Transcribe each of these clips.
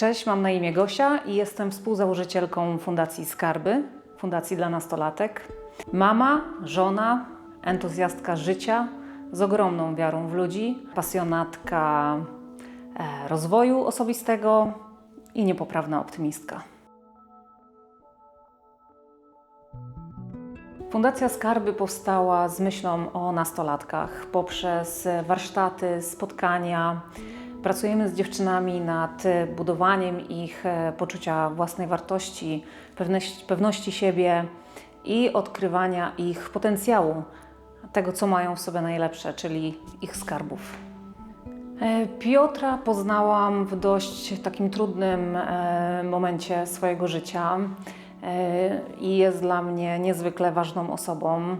Cześć, mam na imię Gosia i jestem współzałożycielką Fundacji Skarby, Fundacji dla Nastolatek. Mama, żona, entuzjastka życia z ogromną wiarą w ludzi, pasjonatka e, rozwoju osobistego i niepoprawna optymistka. Fundacja Skarby powstała z myślą o nastolatkach poprzez warsztaty, spotkania. Pracujemy z dziewczynami nad budowaniem ich e, poczucia własnej wartości, pewności, siebie i odkrywania ich potencjału, tego co mają w sobie najlepsze, czyli ich skarbów. E, Piotra poznałam w dość takim trudnym e, momencie swojego życia i jest dla mnie niezwykle ważną osobą.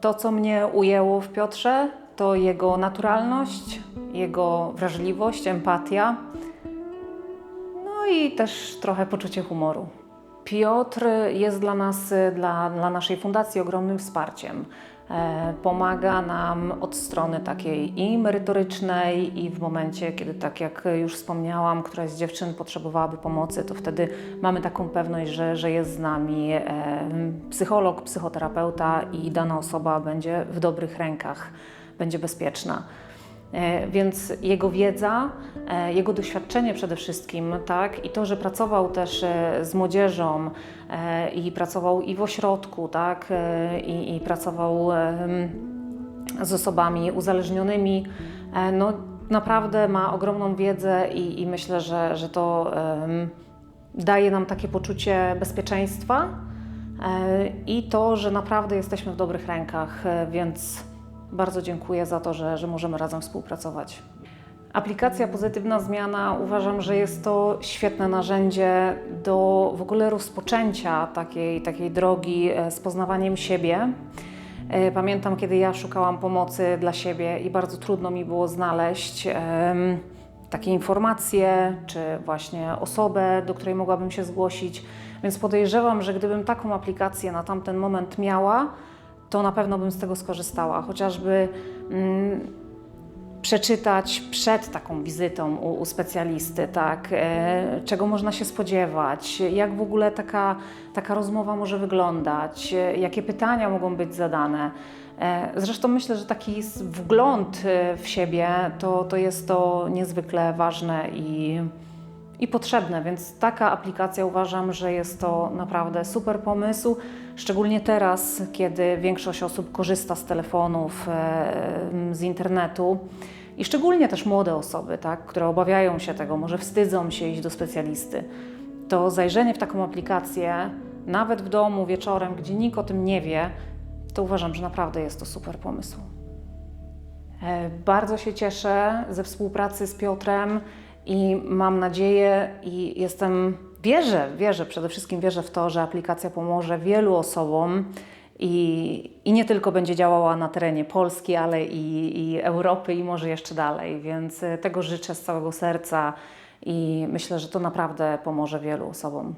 To, co mnie ujęło w Piotrze, to jego naturalność, jego wrażliwość, empatia, no i też trochę poczucie humoru. Piotr jest dla nas, dla, dla naszej fundacji ogromnym wsparciem. E, Pomaga nam od strony takiej i merytorycznej, i w momencie, kiedy, tak jak już wspomniałam, któraś z dziewczyn potrzebowałaby pomocy, to wtedy mamy taką pewność, że, że jest z nami e, psycholog, psychoterapeuta i dana osoba będzie w dobrych rękach, będzie bezpieczna. E, Więc jego wiedza, e, jego doświadczenie przede wszystkim, tak, i to, że pracował też e, z młodzieżą i pracował i w ośrodku, tak, i, i pracował z osobami uzależnionymi, no naprawdę ma ogromną wiedzę i, i myślę, że, że to daje nam takie poczucie bezpieczeństwa i to, że naprawdę jesteśmy w dobrych rękach, więc bardzo dziękuję za to, że, że możemy razem współpracować. Aplikacja Pozytywna Zmiana uważam, że jest to świetne narzędzie do w ogóle rozpoczęcia takiej, takiej drogi e, z poznawaniem siebie. E, Pamiętam, kiedy ja szukałam pomocy dla siebie i bardzo trudno mi było znaleźć takie informacje, czy właśnie osobę, do której mogłabym się zgłosić. Więc podejrzewam, że gdybym taką aplikację na tamten moment miała, to na pewno bym z tego skorzystała. Chociażby mm, przeczytać przed taką wizytą u, u specjalisty, tak, e, czego można się spodziewać, jak w ogóle taka, taka rozmowa może wyglądać, e, jakie pytania mogą być zadane. E, Zresztą myślę, że taki wgląd e, w siebie to, to jest to niezwykle ważne i, i potrzebne, więc taka aplikacja uważam, że jest to naprawdę super pomysł, szczególnie teraz, kiedy większość osób korzysta z telefonów, e, z internetu i szczególnie też młode osoby, tak, które obawiają się tego, może wstydzą się iść do specjalisty. To zajrzenie w taką aplikację, nawet w domu wieczorem, gdzie nikt o tym nie wie, to uważam, że naprawdę jest to super pomysł. E, Bardzo się cieszę ze współpracy z Piotrem i mam nadzieję i jestem, wierzę, wierzę, przede wszystkim wierzę w to, że aplikacja pomoże wielu osobom i, i nie tylko będzie działała na terenie Polski, ale i, i Europy i może jeszcze dalej, więc e, tego życzę z całego serca i myślę, że to naprawdę pomoże wielu osobom.